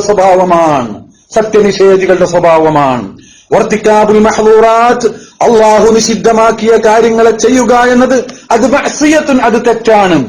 സ്വഭാവമാണ്. സത്യനിഷേധികളുടെ സ്വഭാവമാണ്. വർത്തിക്കാബുൽ മഹദൂറാത്ത് അള്ളാഹു നിഷിദ്ധമാക്കിയ കാര്യങ്ങളെ ചെയ്യുക എന്നത് അത് അത് തെറ്റാണ്.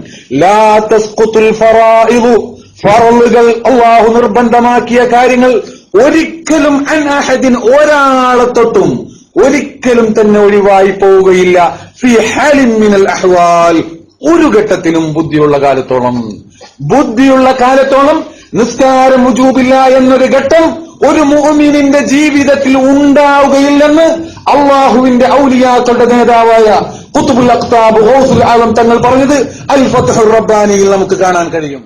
ഫറലുകൾ അള്ളാഹു നിർബന്ധമാക്കിയ കാര്യങ്ങൾ ഒരിക്കലും അൻ അഹദിൻ ഒരാളെ തൊട്ടും ഒരിക്കലും തന്നെ ഒഴിവായി പോവുകയില്ല. ഫി ഹാലിൻ മിനൽ അഹ്വാൽ. ഒരു ഘട്ടത്തിലും ബുദ്ധിയുള്ള കാലത്തോളം. ബുദ്ധിയുള്ള കാലത്തോളം നിസ്കാരം മുജൂബില്ല എന്നൊരു ഘട്ടം ഒരു മുഅ്മിനിന്റെ ജീവിതത്തിൽ ഉണ്ടാവുകയില്ലെന്ന് അള്ളാഹുവിന്റെ ഔലിയാക്കളുടെ നേതാവായ കുത്തുബുൽ അക്താബ് ഗൗസുൽ ആലം തങ്ങൾ പറഞ്ഞത് അൽ ഫത്തഹുർ റബ്ബാനിയിൽ നമുക്ക് കാണാൻ കഴിയും.